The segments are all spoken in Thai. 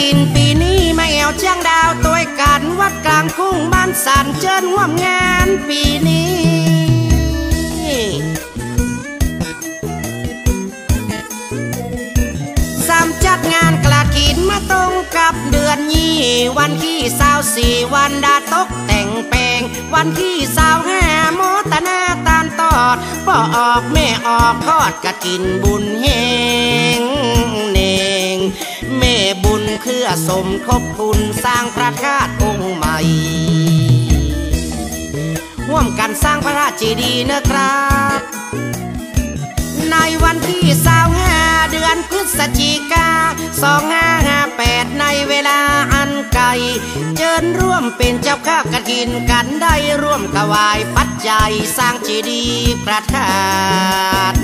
ถินปีนี้มาแอวเชียงดาวตัวกันวัดกลางคุ้งบ้านสันเจิญร่วมงานปีนี้สามจัดงานกระถินมาตรงกับเดือนยี่วันที่สาวสี่วันดาตกแต่งแปลง วันที่สาวห้าโมตนาตานตอดพ่อออกแม่ออกทอดกระถินบุญเฮง สมทบทุนสร้างพระธาตุองค์ใหม่ร่วมกันสร้างพระราชเจดีย์นะครับ ในวันที่สาวห้าเดือนพฤศจิกาสองห้าห้าแปดในเวลาอันไกลเจิญร่วมเป็นเจ้าข้ากระถินกันได้ร่วมถวายปัจจัยสร้างเจดีย์พระธาตุ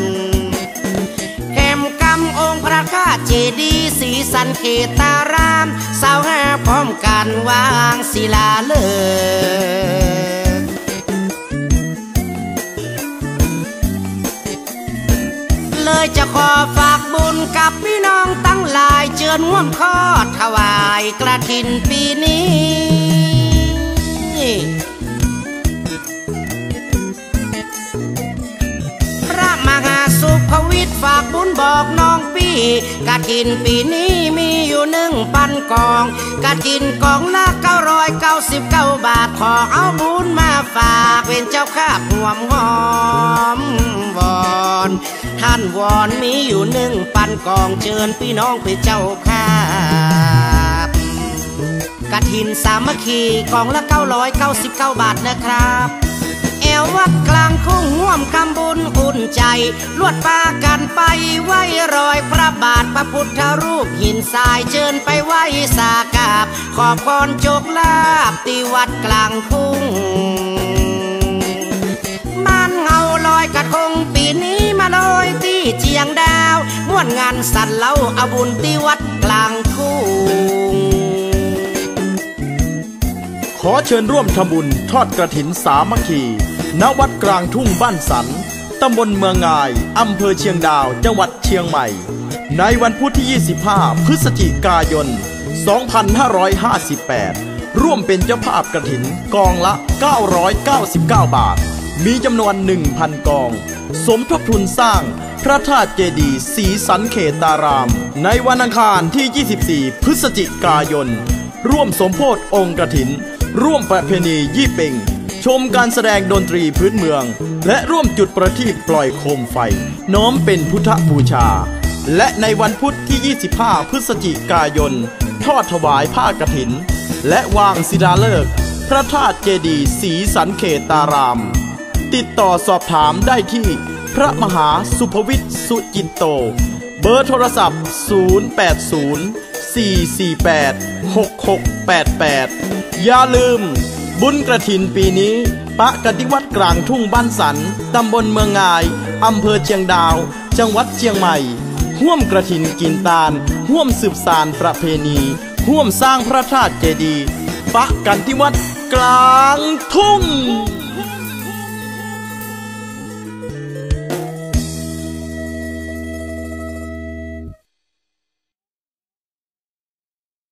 ดีสีสันเขตารามสาวห้าพร้อมกันวางศิลาฤกษ์เลยจะขอฝากบุญกับพี่น้องตั้งหลายเชิญร่วมคอดถวายกระถินปีนี้พระมหาสุภวิทย์ฝากบุญบอกน้อง กะถินปีนี้มีอยู่หนึ่งพันกองกะถินกองละเก้าร้อยเก้าสิบเก้าบาทขอเอาบุญมาฝากเป็นเจ้าข้าห่วมหอมวอนท่านวอนมีอยู่หนึ่งพันกองเชิญพี่น้องเป็นเจ้าข้ากะถินสามัคคีกองละ999บาทนะครับ มคำบุญอุ่นใจ ลวดปากันไปไหวรอยพระบาทพระพุทธรูปหินทรายเชิญไปไหวสากาบ ขอบพรโจกลาบที่วัดกลางทุ่งบ้านเงาลอยกระทงปีนี้มาลอยที่เจียงดาวม่วนงานสันเล่าอาบุญที่วัดกลางทุ่งขอเชิญร่วมทำบุญทอดกระถินสามัคคี ณวัดกลางทุ่งบ้านสัน ตำบลเมืองงาย อำเภอเชียงดาว จังหวัดเชียงใหม่ ในวันพุธที่ 25 พฤศจิกายน 2558 ร่วมเป็นเจ้าภาพกระถินกองละ 999 บาท มีจำนวน 1,000 กอง สมทบทุนสร้างพระธาตุเจดีย์สีสันเขตาราม ในวันอังคารที่ 24 พฤศจิกายน ร่วมสมโพธองค์กระถิน ร่วมประเพณียี่เป่ง ชมการแสดงดนตรีพื้นเมือง และร่วมจุดประทีปปล่อยโคมไฟ น้อมเป็นพุทธบูชา และในวันพุธที่ 25 พฤศจิกายน ทอดถวายผ้ากฐิน และวางศิลาฤกษ์พระธาตุเจดีย์สีสันเขตาราม ติดต่อสอบถามได้ที่ พระมหาสุภวิทย์สุจินโต เบอร์โทรศัพท์ 080 448 6688 อย่าลืม บุญกระถินปีนี้ ปะกติวัดกลางทุ่งบ้านสัน ตำบลเมืองงาย อำเภอเชียงดาว จังหวัดเชียงใหม่ ห่วมกระถินกินตาล ห่วมสืบสารประเพณี ห่วมสร้างพระธาตุเจดีย์ปะกันที่วัดกลางทุ่ง